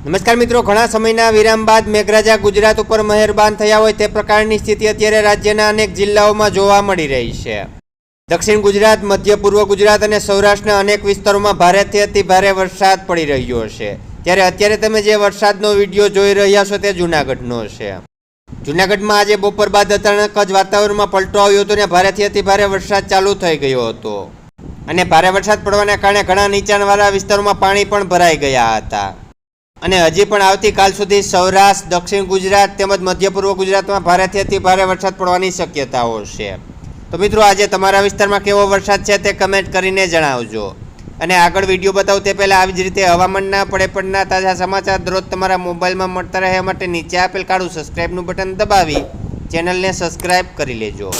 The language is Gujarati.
નમસ્કાર મિત્રો, ઘણા સમયના વિરામ બાદ મેઘરાજા ગુજરાત ઉપર મહેરબાન થયા હોય તે પ્રકારની સ્થિતિ અત્યારે રાજ્યના અનેક જિલ્લાઓમાં જોવા મળી રહી છે. દક્ષિણ ગુજરાત, મધ્ય પૂર્વ ગુજરાત અને સૌરાષ્ટ્રના અનેક વિસ્તારોમાં ભારેથી અતિ ભારે વરસાદ પડી રહ્યો છે. ત્યારે અત્યારે તમે જે વરસાદનો વીડિયો જોઈ રહ્યા છો તે જૂનાગઢનો છે. જૂનાગઢમાં આજે બપોર બાદ અચાનક જ વાતાવરણમાં પલટો આવ્યો હતો અને ભારેથી અતિ ભારે વરસાદ ચાલુ થઈ ગયો હતો. અને ભારે વરસાદ પડવાના કારણે ઘણા નીચાણવાળા વિસ્તારોમાં પાણી પણ ભરાઈ ગયા હતા. અને હજી પણ આવતીકાલ સુધી સૌરાષ્ટ્ર, દક્ષિણ ગુજરાત તેમજ મધ્ય પૂર્વ ગુજરાતમાં ભારેથી અતિ ભારે વરસાદ પડવાની શક્યતાઓ છે. તો મિત્રો, આજે તમારા વિસ્તારમાં કેવો વરસાદ છે તે કમેન્ટ કરીને જણાવજો. અને આગળ વીડિયો બતાવું તે પહેલાં આવી જ રીતે હવામાનના પડે પડના તાજા સમાચાર દરરોજ તમારા મોબાઈલમાં મળતા રહે માટે નીચે આપેલ કાળું સબસ્ક્રાઈબનું બટન દબાવી ચેનલને સબસ્ક્રાઈબ કરી લેજો.